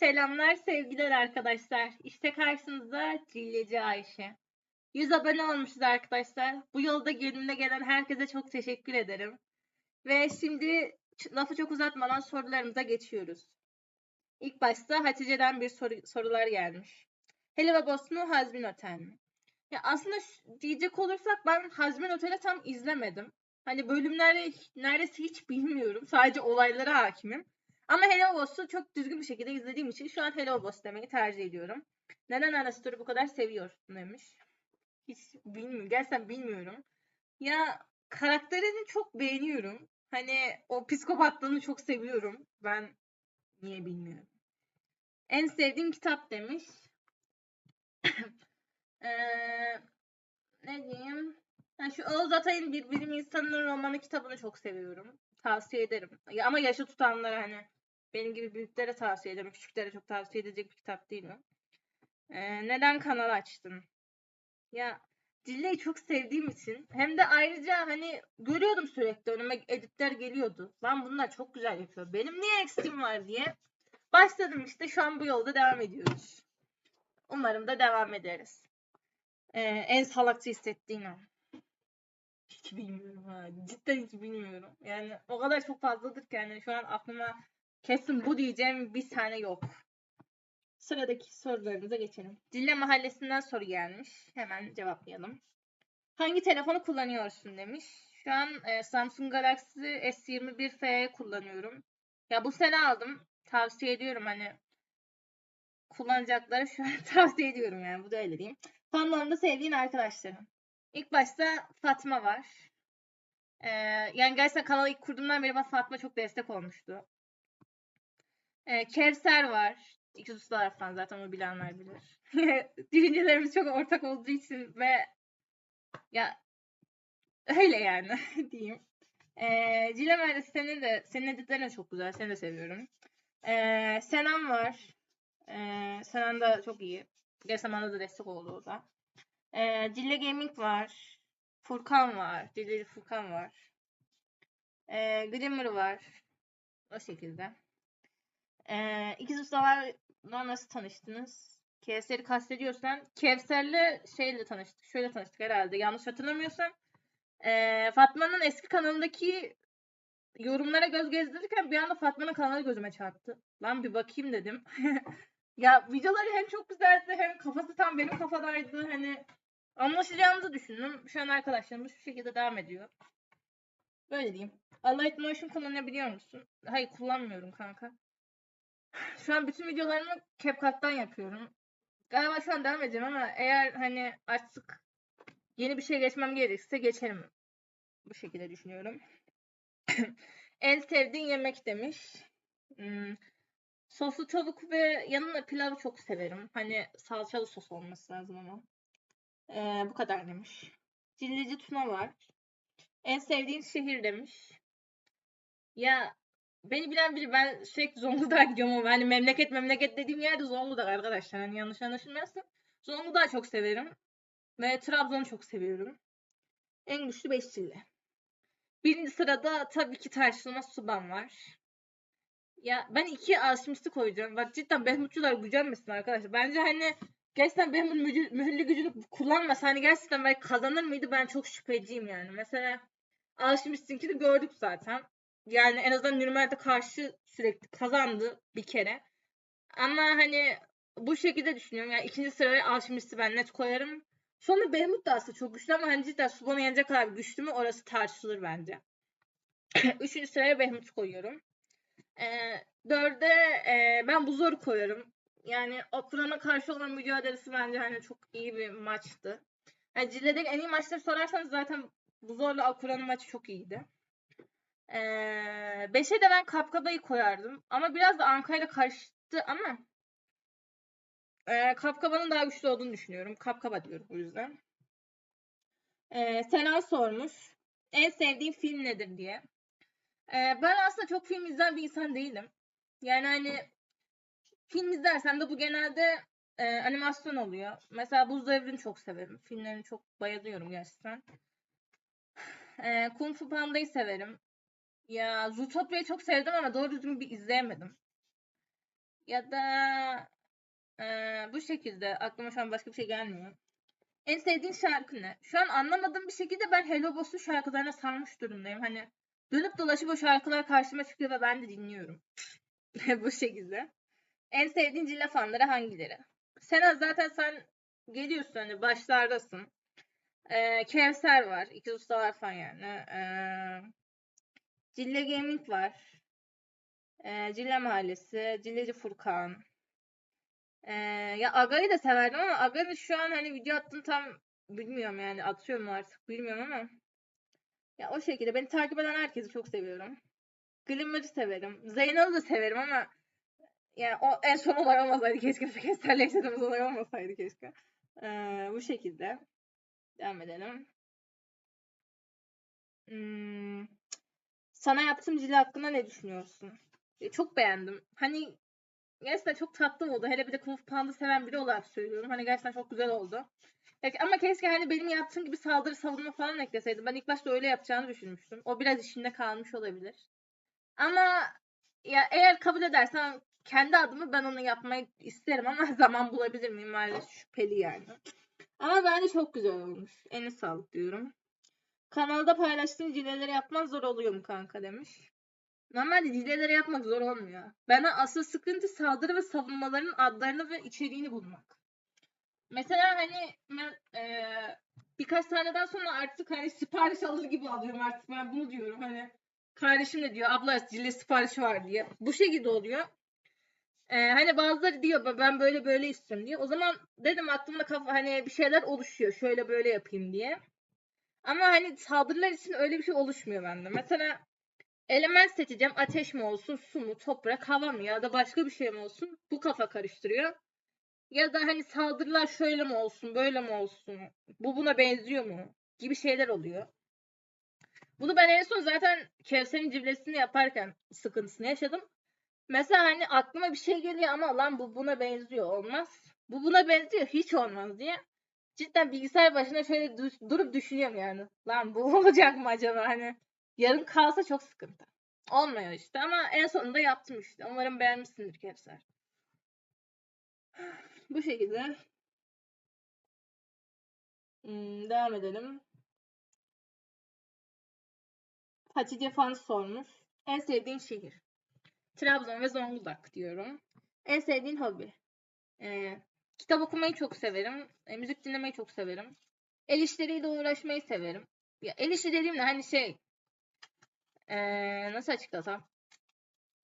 Selamlar sevgiler arkadaşlar. İşte karşınızda Cilleci Ayşe. 100 abone olmuşuz arkadaşlar. Bu yolda gönlüne gelen herkese çok teşekkür ederim. Ve şimdi lafı çok uzatmadan sorularımıza geçiyoruz. İlk başta Hatice'den bir soru, sorular gelmiş. Helva Boss mu Hazbin Otel mi? Ya aslında diyecek olursak ben Hazbin Otel'i tam izlemedim. Hani bölümleri neredeyse hiç bilmiyorum. Sadece olaylara hakimim. Ama Hello Boss'u çok düzgün bir şekilde izlediğim için şu an Hello Boss demeyi tercih ediyorum. Neden Arasto'yu bu kadar seviyorsun demiş. Hiç bilmiyorum. Gerçekten bilmiyorum. Ya karakterini çok beğeniyorum. Hani o psikopatlığını çok seviyorum. Ben niye bilmiyorum. En sevdiğim kitap demiş. Eee, ne diyeyim? Ha, şu Oğuz Atay'ın Bir Bilim İnsanı'nın romanı kitabını çok seviyorum. Tavsiye ederim. Ama yaşı tutanlara hani benim gibi büyüklere tavsiye ederim. Küçüklere çok tavsiye edecek bir kitap değil o. Ee, neden kanal açtın? Ya Cille'yi çok sevdiğim için hem de ayrıca hani görüyordum sürekli önüme editler geliyordu. Lan bunlar çok güzel yapıyor. Benim niye eksiğim var diye başladım işte şu an bu yolda devam ediyoruz. Umarım da devam ederiz. Ee, en salakça hissettiğin an. Hiç bilmiyorum ha. Cidden hiç bilmiyorum. Yani o kadar çok fazladır ki yani şu an aklıma kesin bu diyeceğim bir tane yok. Sıradaki sorularımıza geçelim. Cille Mahallesi'nden soru gelmiş. Hemen cevaplayalım. Hangi telefonu kullanıyorsun demiş. Şu an e, Samsung Galaxy S21 FE kullanıyorum. Ya bu sene aldım. Tavsiye ediyorum hani kullanacakları şu an tavsiye ediyorum yani bu da öyle diyeyim. Fanlarımda sevdiğin arkadaşlarım. İlk başta Fatma var. Ee, yani gerçekten kanalı ilk kurduğumdan beri bana Fatma çok destek olmuştu. Ee, Kevser var. İki usta taraftan zaten onu bilenler bilir. Düşüncelerimiz çok ortak olduğu için ve ya öyle yani diyeyim. Ee, Cilemer senin de senin editlerin çok güzel. Seni de seviyorum. Ee, Senem var. Ee, Senem de çok iyi. Gerçekten bana da destek oldu o da. Ee, Cille Gaming var. Furkan var. Cille Furkan var. Ee, Glimmer var. O şekilde. Ee, İkiz ustalarla nasıl tanıştınız? Kevser'i kastediyorsan Kevser'le şeyle tanıştık. Şöyle tanıştık herhalde. Yanlış hatırlamıyorsam. Ee, Fatma'nın eski kanalındaki yorumlara göz gezdirirken bir anda Fatma'nın kanalı gözüme çarptı. Lan bir bakayım dedim. ya videoları hem çok güzeldi hem kafası tam benim kafadaydı. Hani anlaşacağımızı düşündüm. Şu an arkadaşlarımız şu şekilde devam ediyor. Böyle diyeyim. Alight Motion kullanabiliyor musun? Hayır kullanmıyorum kanka. Şu an bütün videolarımı CapCut'tan yapıyorum. Galiba şu an devam edeceğim ama eğer hani artık yeni bir şey geçmem gerekirse geçerim. Bu şekilde düşünüyorum. en sevdiğin yemek demiş. Hmm, Soslu tavuk ve yanına pilav çok severim. Hani salçalı sos olması lazım ama. Ee, bu kadar demiş. Cilleci Tuna var. En sevdiğin şehir demiş. Ya beni bilen biri ben sürekli Zonguldak'a gidiyorum ama hani memleket memleket dediğim yerde Zonguldak arkadaşlar. Hani yanlış anlaşılmasın. Zonguldak'ı çok severim. Ve Trabzon'u çok seviyorum. En güçlü 5 Cille. Birinci sırada tabii ki tartışılmaz Suban var. Ya ben iki alşimisti koyacağım. Bak cidden Behmutçular gücenmesin arkadaşlar. Bence hani gerçekten Behmut mühürlü gücünü kullanmasa hani gerçekten belki kazanır mıydı ben çok şüpheciyim yani. Mesela Alşimist'inkini gördük zaten. Yani en azından Nürnberg'de karşı sürekli kazandı bir kere. Ama hani bu şekilde düşünüyorum. Yani ikinci sıraya Alşimist'i ben net koyarım. Sonra Behmut da aslında çok güçlü ama hani cidden Suban'ı yenecek kadar güçlü mü orası tartışılır bence. Üçüncü sıraya Behmut'u koyuyorum. Ee, dörde e, ben bu zoru koyarım. Yani Okurana karşı olan mücadelesi bence hani çok iyi bir maçtı. Yani Cille'deki en iyi maçları sorarsanız zaten bu zorla Okura'nın maçı çok iyiydi. Ee, beşe de ben Kapkaba'yı koyardım. Ama biraz da Anka'yla karıştı ama e, Kapkaba'nın daha güçlü olduğunu düşünüyorum. Kapkaba diyorum o yüzden. Ee, Sena sormuş. En sevdiğin film nedir diye. Ee, ben aslında çok film izleyen bir insan değilim. Yani hani film izlersem de bu genelde e, animasyon oluyor. Mesela Buz Devri'ni çok severim. Filmlerini çok bayılıyorum gerçekten. Ee, Kung Fu Panda'yı severim. Ya Zootopia'yı çok sevdim ama doğru düzgün bir izleyemedim. Ya da eee, bu şekilde aklıma şu an başka bir şey gelmiyor. En sevdiğin şarkı ne? Şu an anlamadığım bir şekilde ben Hello Boss'un şarkılarına sarmış durumdayım. Hani dönüp dolaşıp o şarkılar karşıma çıkıyor ve ben de dinliyorum. bu şekilde. En sevdiğin Cilla fanları hangileri? Sena zaten sen geliyorsun hani başlardasın. Ee, Kevser var. İkiz ustalar falan yani. Ee, Cille Gaming var. Ee, Cille Mahallesi. Cilleci Furkan. Ee, ya Aga'yı da severdim ama Aga'nın şu an hani video attığını tam bilmiyorum yani. Atıyor mu artık bilmiyorum ama. Ya o şekilde. Beni takip eden herkesi çok seviyorum. Glimmer'ı severim. Zeynep'i de severim ama yani o en son olay olmasaydı keşke. Keserle yaşadığımız olay olmasaydı keşke. Ee, bu şekilde. Devam edelim. Hmm, sana yaptığım cila hakkında ne düşünüyorsun? E, çok beğendim. Hani gerçekten çok tatlı oldu. Hele bir de Kung Fu Panda seven biri olarak söylüyorum. Hani gerçekten çok güzel oldu. Ama keşke hani benim yaptığım gibi saldırı savunma falan ekleseydim. Ben ilk başta öyle yapacağını düşünmüştüm. O biraz içinde kalmış olabilir. Ama ya eğer kabul edersen kendi adımı ben onu yapmayı isterim ama zaman bulabilir miyim maalesef şüpheli yani. Ama bence çok güzel olmuş. Eline sağlık diyorum. Kanalda paylaştığın cileleri yapman zor oluyor mu kanka demiş. Normalde cileleri yapmak zor olmuyor. Bana asıl sıkıntı saldırı ve savunmaların adlarını ve içeriğini bulmak. Mesela hani ben eee, birkaç taneden sonra artık hani sipariş alır gibi alıyorum artık ben bunu diyorum hani kardeşim de diyor abla cille siparişi var diye. Bu şekilde oluyor. Ee, hani bazıları diyor "Ben- ben böyle böyle istiyorum diye. O zaman dedim aklımda kafa hani bir şeyler oluşuyor. Şöyle böyle yapayım diye. Ama hani saldırılar için öyle bir şey oluşmuyor bende. Mesela element seçeceğim. Ateş mi olsun, su mu, toprak, hava mı ya da başka bir şey mi olsun? Bu kafa karıştırıyor. Ya da hani saldırılar şöyle mi olsun, böyle mi olsun? Bu buna benziyor mu? Gibi şeyler oluyor. Bunu ben en son zaten Kevser'in cimlesini yaparken sıkıntısını yaşadım. Mesela hani aklıma bir şey geliyor ama lan bu buna benziyor olmaz. Bu buna benziyor hiç olmaz diye. Cidden bilgisayar başına şöyle durup düşünüyorum yani. Lan bu olacak mı acaba hani. Yarın kalsa çok sıkıntı. Olmuyor işte ama en sonunda yaptım işte. Umarım beğenmişsindir Kevser. Bu şekilde. Hmm, devam edelim. Hatice Fan sormuş. En sevdiğin şehir? Trabzon ve Zonguldak diyorum. En sevdiğin hobi? Ee, kitap okumayı çok severim. E, müzik dinlemeyi çok severim. El işleriyle uğraşmayı severim. Ya, el işi dediğimde hani şey ee, nasıl açıklasam?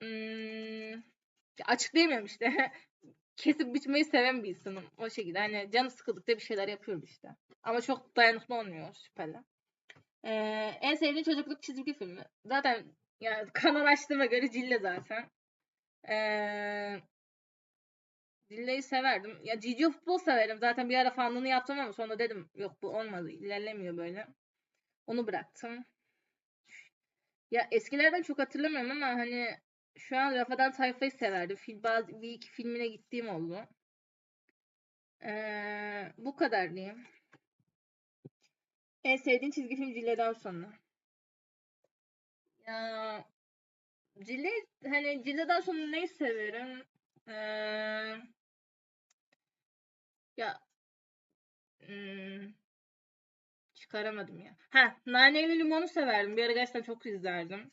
Hmm, ya açıklayamıyorum işte. Kesip biçmeyi seven bir insanım. O şekilde. Hani canı sıkıldıkça bir şeyler yapıyorum işte. Ama çok dayanıklı olmuyor şüpheli. Ee, en sevdiğin çocukluk çizgi filmi. Zaten ya kanal açtığıma göre Cille zaten. Ee, Cille'yi severdim. Ya Cici Futbol severim. Zaten bir ara fanlığını yaptım ama sonra dedim yok bu olmadı. İlerlemiyor böyle. Onu bıraktım. Ya eskilerden çok hatırlamıyorum ama hani şu an Rafadan Tayfa'yı severdim. Fil, bazı, bir iki filmine gittiğim oldu. Ee, bu kadar diyeyim. En sevdiğin çizgi film Cille'den sonra. Ya Cille hani Cille'den sonra neyi severim? Ee, ya hmm, çıkaramadım ya. Ha, naneli limonu severdim. Bir ara gerçekten çok izlerdim.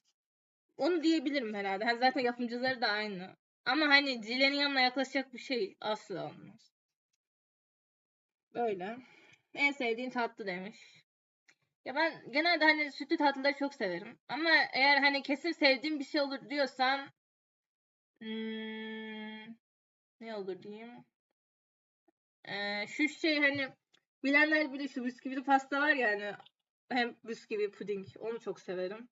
Onu diyebilirim herhalde. Ha, zaten yapımcıları da aynı. Ama hani Cille'nin yanına yaklaşacak bir şey asla olmaz. Böyle. En sevdiğin tatlı demiş. Ya ben genelde hani sütlü tatlıları çok severim. Ama eğer hani kesin sevdiğim bir şey olur diyorsan hmm, ne olur diyeyim. Şu şey hani bilenler bilir şu bisküvili pasta var ya hani hem bisküvi puding onu çok severim.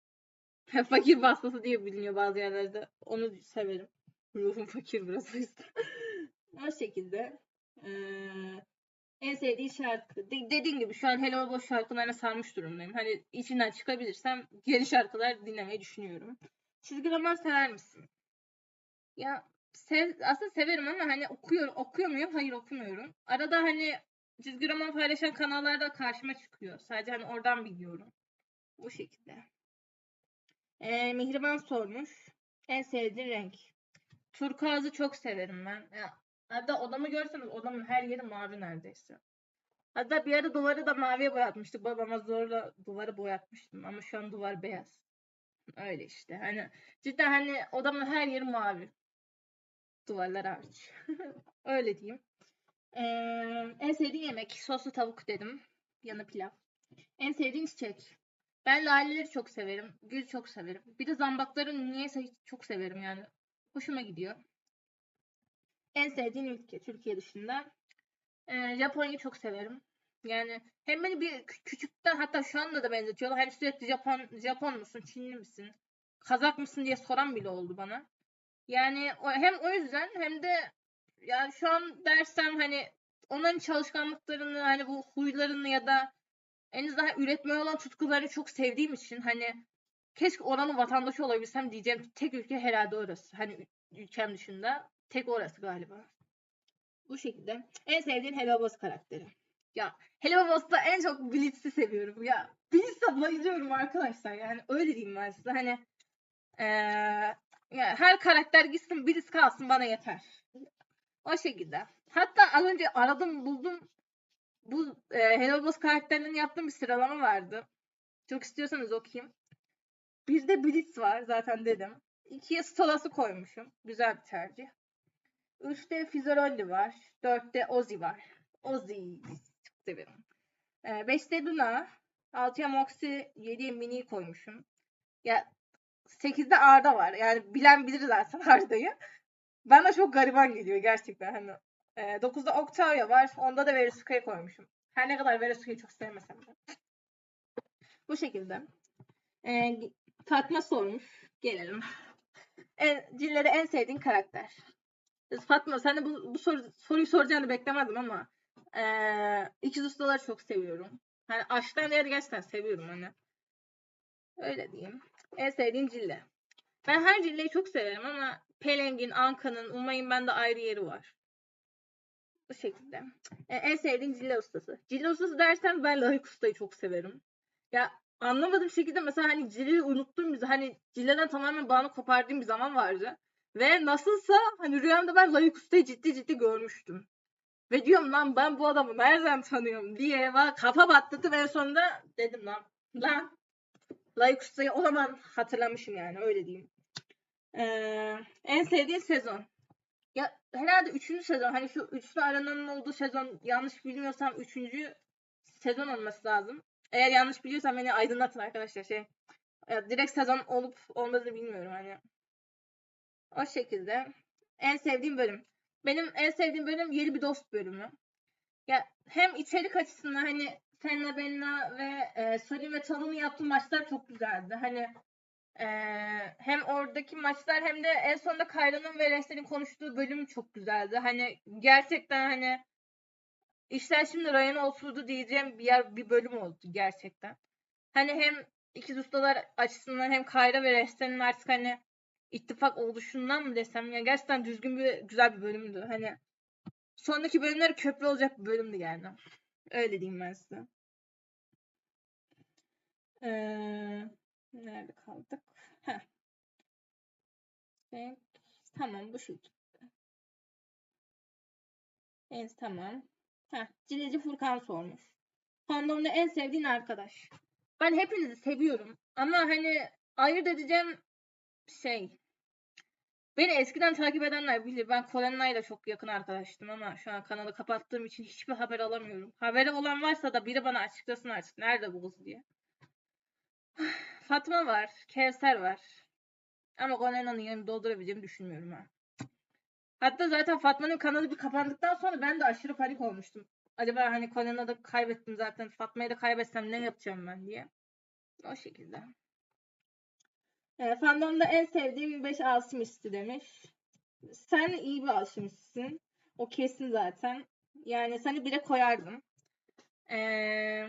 Fakir pastası diye biliniyor bazı yerlerde. Onu severim. Ruhum fakir biraz o yüzden. o şekilde. Ee, en sevdiği şarkı. De- dediğim gibi şu an Hello Boş şarkılarına sarmış durumdayım. Hani içinden çıkabilirsem geri şarkılar dinlemeyi düşünüyorum. Çizgi roman sever misin? Ya sev, aslında severim ama hani okuyor, okuyor muyum? Hayır okumuyorum. Arada hani çizgi roman paylaşan kanallarda karşıma çıkıyor. Sadece hani oradan biliyorum. Bu şekilde. Ee, Mihriban sormuş. En sevdiğin renk. Turkuaz'ı çok severim ben. Ya, hatta odamı görseniz odamın her yeri mavi neredeyse. Hatta bir ara duvarı da maviye boyatmıştık. Babama zorla duvarı boyatmıştım ama şu an duvar beyaz. Öyle işte. Hani cidden hani odamın her yeri mavi. Duvarlar hariç. Öyle diyeyim. Ee, en sevdiğin yemek soslu tavuk dedim. Yanı pilav. En sevdiğin çiçek. Ben laleleri çok severim. Gül çok severim. Bir de zambakları niyeyse çok severim yani. Hoşuma gidiyor. En sevdiğin ülke Türkiye dışında. Ee, Japonya'yı çok severim. Yani hem beni bir kü- küçükten hatta şu anda da benzetiyorlar. Hani sürekli Japon Japon musun, Çinli misin, Kazak mısın diye soran bile oldu bana. Yani hem o yüzden hem de yani şu an dersem hani onların çalışkanlıklarını hani bu huylarını ya da en azından üretmeye olan tutkularını çok sevdiğim için hani keşke oranın vatandaşı olabilsem diyeceğim tek ülke herhalde orası. Hani ülkem dışında tek orası galiba. Bu şekilde. En sevdiğin Hello Boss karakteri. Ya Hello Boss'ta en çok Blitz'i seviyorum. Ya Blitz'e bayılıyorum arkadaşlar. Yani öyle diyeyim ben size. Hani eee, ya her karakter gitsin Blitz kalsın bana yeter. O şekilde. Hatta az önce aradım buldum. Bu e, Hello Boss karakterlerinin yaptığım bir sıralama vardı. Çok istiyorsanız okuyayım. Bir de Blitz var zaten dedim. İkiye Stolas'ı koymuşum. Güzel bir tercih. Üçte Fizzarolli var. Dörtte Ozzy var. Ozzy. Çok severim. Ee, beşte Luna. Altıya Moxie. Yediye Mini'yi koymuşum. Ya sekizde Arda var. Yani bilen bilir zaten Arda'yı. Bana çok gariban geliyor gerçekten. Hani e, 9'da Octavia var. Onda da Verusca'yı koymuşum. Her ne kadar Verusca'yı çok sevmesem de. Bu şekilde. E, Fatma sormuş. Gelelim. En, Cillere en sevdiğin karakter. Fatma sen de bu, bu soru, soruyu soracağını beklemezdim ama e, ikiz ustaları çok seviyorum. Hani aşktan değeri gerçekten seviyorum hani. Öyle diyeyim. En sevdiğim cille. Ben her cilleyi çok severim ama Pelengin, Anka'nın, Umay'ın bende ayrı yeri var. Bu şekilde. E, en sevdiğim cille ustası. Cille ustası dersen ben Layık Usta'yı çok severim. Ya anlamadığım şekilde mesela hani Cille'yi unuttuğum bir hani Cille'den tamamen bağını kopardığım bir zaman vardı. Ve nasılsa hani rüyamda ben Layık Usta'yı ciddi ciddi görmüştüm. Ve diyorum lan ben bu adamı nereden tanıyorum diye kafa patladı ve sonunda dedim lan lan Layık Usta'yı o zaman hatırlamışım yani öyle diyeyim. Ee, en sevdiğin sezon. Ya herhalde üçüncü sezon. Hani şu üçlü arananın olduğu sezon yanlış bilmiyorsam üçüncü sezon olması lazım. Eğer yanlış biliyorsam beni aydınlatın arkadaşlar. Şey, ya direkt sezon olup olmadığını bilmiyorum hani. O şekilde. En sevdiğim bölüm. Benim en sevdiğim bölüm Yeni Bir Dost bölümü. Ya hem içerik açısından hani Senna Benna ve e, Salim ve Talon'un yaptığı maçlar çok güzeldi. Hani e, hem oradaki maçlar hem de en sonunda Kayra'nın ve Rehsen'in konuştuğu bölüm çok güzeldi. Hani gerçekten hani işler şimdi rayına oturdu diyeceğim bir yer bir bölüm oldu gerçekten. Hani hem ikiz ustalar açısından hem Kayra ve Rehsen'in artık hani ittifak oluşundan mı desem ya gerçekten düzgün bir güzel bir bölümdü. Hani sonraki bölümler köprü olacak bir bölümdü yani. Öyle diyeyim ben size. Ee, nerede kaldık? Heh. Tamam bu şekilde. Evet tamam. Heh, Cileci Furkan sormuş. Fandomda en sevdiğin arkadaş. Ben hepinizi seviyorum. Ama hani ayırt edeceğim şey. Beni eskiden takip edenler bilir. Ben Colena'yla çok yakın arkadaştım ama şu an kanalı kapattığım için hiçbir haber alamıyorum. Haberi olan varsa da biri bana açıklasın artık. Nerede bu kız diye. Fatma var. Kevser var. Ama Colena'nın yerini doldurabileceğimi düşünmüyorum ha. Hatta zaten Fatma'nın kanalı bir kapandıktan sonra ben de aşırı panik olmuştum. Acaba hani Colena'da kaybettim zaten. Fatma'yı da kaybetsem ne yapacağım ben diye. O şekilde. E, fandomda en sevdiğim 5 alşimisti demiş. Sen iyi bir alşimistsin. O kesin zaten. Yani seni bire koyardım. Ee,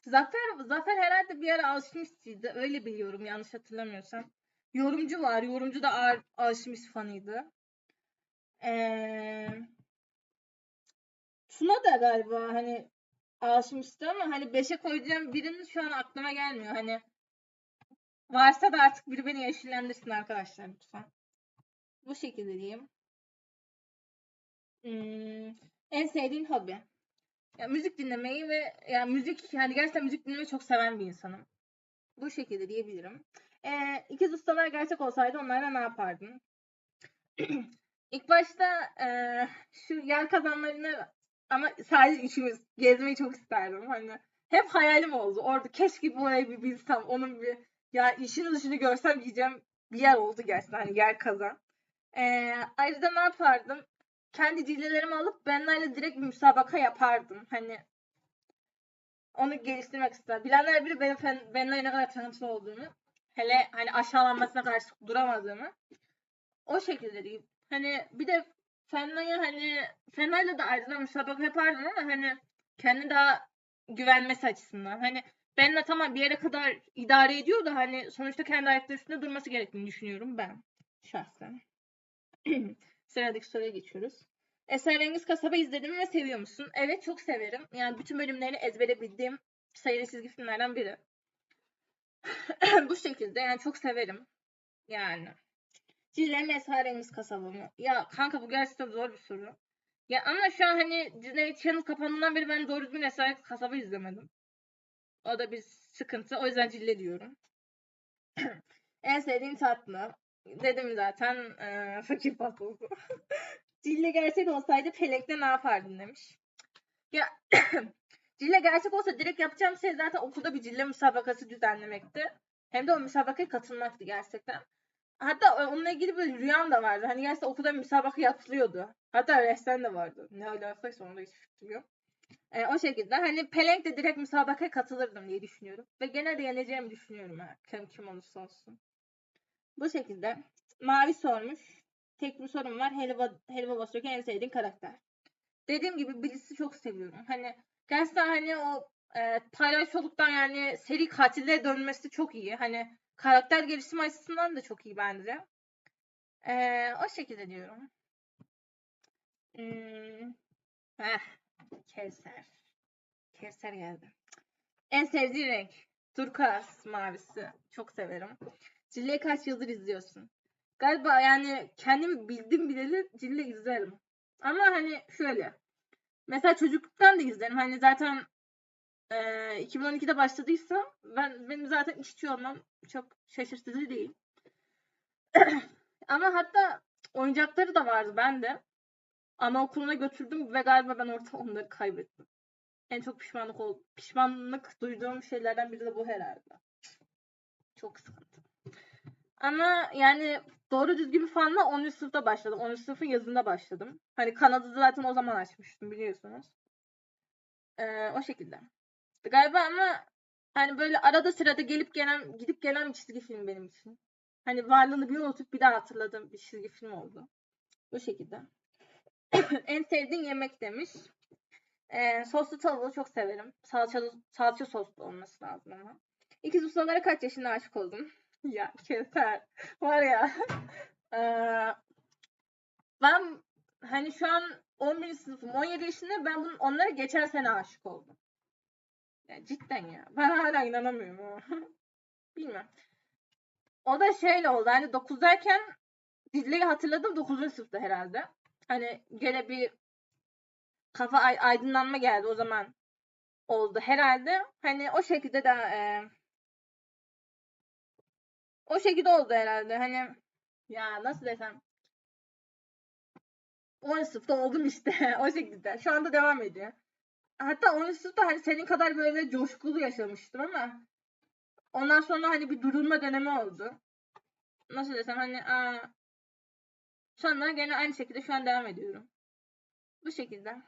Zafer, Zafer herhalde bir ara alşimistiydi. Öyle biliyorum yanlış hatırlamıyorsam. Yorumcu var. Yorumcu da ar- alşimist fanıydı. Ee, Tuna da galiba hani alşimisti ama hani 5'e koyacağım birinin şu an aklıma gelmiyor. Hani varsa da artık biri beni yeşillendirsin arkadaşlar lütfen. Bu şekilde diyeyim. Hmm, en sevdiğin hobi. Ya müzik dinlemeyi ve ya müzik yani gerçekten müzik dinlemeyi çok seven bir insanım. Bu şekilde diyebilirim. Ee, ikiz ustalar gerçek olsaydı onlarla ne yapardın? İlk başta eee, şu yer kazanlarını ama sadece üçümüz gezmeyi çok isterdim. Hani hep hayalim oldu. Orada keşke bu orayı bir bilsem. Onun bir ya işin dışını görsem diyeceğim bir yer oldu gerçekten. Hani yer kazan. Eee ayrıca ne yapardım? Kendi cillelerimi alıp benlerle direkt bir müsabaka yapardım. Hani onu geliştirmek ister. Bilenler bilir benim benimle ne kadar tanımsız olduğunu. Hele hani aşağılanmasına karşı duramadığımı. O şekilde diyeyim. Hani bir de Fenna'yı hani Fenna'yla da ayrıca müsabaka yapardım ama hani kendi daha güvenmesi açısından. Hani benimle tamam bir yere kadar idare ediyor da hani sonuçta kendi ayakları üstünde durması gerektiğini düşünüyorum ben şahsen. Sıradaki soruya geçiyoruz. Esrarengiz Kasaba izledin mi ve seviyor musun? Evet çok severim. Yani bütün bölümlerini ezbere bildiğim sayılı çizgi filmlerden biri. Bu şekilde yani çok severim. Yani. Cille mi Esrarengiz Kasaba mı? Ya kanka bu gerçekten zor bir soru. Ya ama şu an hani Disney Channel kapandığından beri ben doğru düzgün Esrarengiz Kasaba izlemedim. O da bir sıkıntı. O yüzden Cille diyorum. en sevdiğin tatlı. Dedim zaten eee fakir patladı. Cille gerçek olsaydı Pelek'te ne yapardın demiş. Ya Cille gerçek olsa direkt yapacağım şey zaten okulda bir Cille müsabakası düzenlemekti. Hem de o müsabakaya katılmaktı gerçekten. Hatta onunla ilgili böyle rüyam da vardı. Hani gerçekten okulda müsabaka yapılıyordu. Hatta rehsen de vardı. Ne alakaysa onda hiç fikrim yok. E, o şekilde hani Pelenk de direkt müsabakaya katılırdım diye düşünüyorum. Ve gene de yeneceğimi düşünüyorum ha. Kim, kim olursa olsun. Bu şekilde. Mavi sormuş. Tek bir sorum var. Helva, Helva Basıyorken en sevdiğin karakter. Dediğim gibi Blitz'i çok seviyorum. Hani gerçekten hani o e, paylaşoluktan yani seri katillere dönmesi çok iyi. Hani karakter gelişimi açısından da çok iyi bence. E, o şekilde diyorum. Hmm. Heh. Kevser. Kevser geldi. En sevdiğin renk. Turkuaz mavisi. Çok severim. Cille'yi kaç yıldır izliyorsun? Galiba yani kendimi bildim bileli Cille izlerim. Ama hani şöyle. Mesela çocukluktan da izlerim. Hani zaten e, 2012'de başladıysa ben benim zaten işçi olmam çok şaşırtıcı değil. Ama hatta oyuncakları da vardı bende. Anaokuluna götürdüm ve galiba ben onları kaybettim. En çok pişmanlık ol pişmanlık duyduğum şeylerden biri de bu herhalde. Çok sıkıntı. Ama yani doğru düzgün bir fanla 10. sınıfta başladım. 10. sınıfın yazında başladım. Hani kanadı zaten o zaman açmıştım biliyorsunuz. Ee, o şekilde. Galiba ama hani böyle arada sırada gelip gelen gidip gelen bir çizgi film benim için. Hani varlığını bir unutup bir daha hatırladığım bir çizgi film oldu. Bu şekilde. en sevdiğin yemek demiş. Ee, soslu tavuğu çok severim. Salçalı, salça soslu olması lazım ama. İkiz ustalara kaç yaşında aşık oldun? ya keser. Var ya. Ee, ben hani şu an 11. sınıfım 17 yaşında ben bunun, onlara geçen sene aşık oldum. Ya cidden ya. Ben hala inanamıyorum. Bilmiyorum. O da şeyle oldu. Hani 9'dayken Dizle'yi hatırladım 9. sınıfta herhalde. Hani gene bir kafa ay- aydınlanma geldi o zaman oldu herhalde. Hani o şekilde de e, o şekilde oldu herhalde. Hani ya nasıl desem 10 sınıfta oldum işte o şekilde. Şu anda devam ediyor. Hatta 10 sınıfta hani senin kadar böyle coşkulu yaşamıştım ama ondan sonra hani bir durulma dönemi oldu. Nasıl desem hani aa, sonra gene aynı şekilde şu an devam ediyorum. Bu şekilde.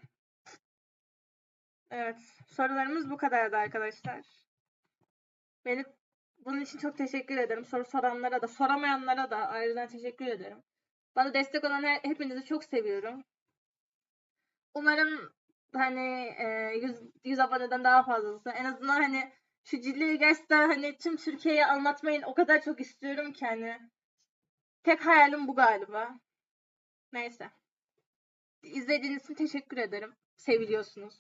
Evet. Sorularımız bu kadardı arkadaşlar. Beni bunun için çok teşekkür ederim. Soru soranlara da, soramayanlara da ayrıca teşekkür ederim. Bana destek olan her, hepinizi çok seviyorum. Umarım hani e, 100, 100 aboneden daha fazlası. En azından hani şu cilliyi gerçekten hani tüm Türkiye'ye anlatmayı o kadar çok istiyorum ki hani. Tek hayalim bu galiba. Neyse. İzlediğiniz için teşekkür ederim. Seviliyorsunuz.